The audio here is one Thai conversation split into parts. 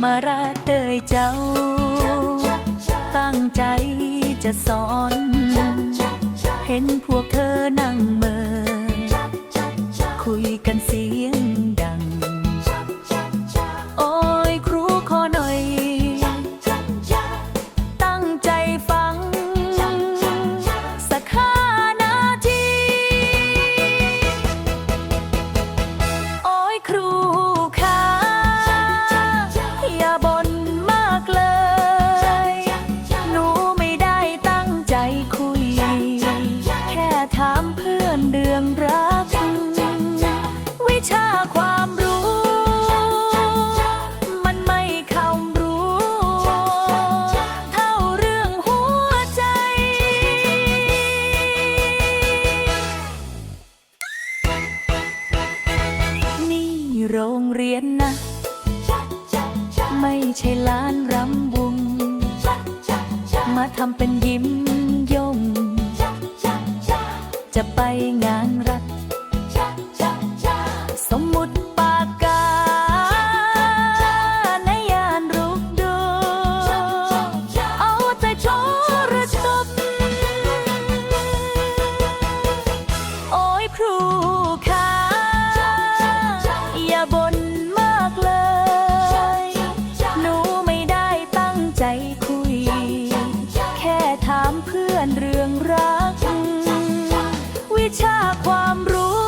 เตยเจ้า ตั้งใจจะสอน เห็นพวกเธอนั่งเมอคุยกันเสียง เรียนนะ ไม่ใช่ล้านรำวง มาทำเป็นยิ้มยง จะไปงานามเพื่อนเรื่องรัก วิชาความรู้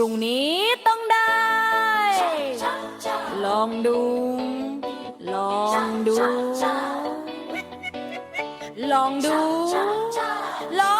รุ่งนี้ต้องได้ ลองดู ลองดู ลองดู ลอง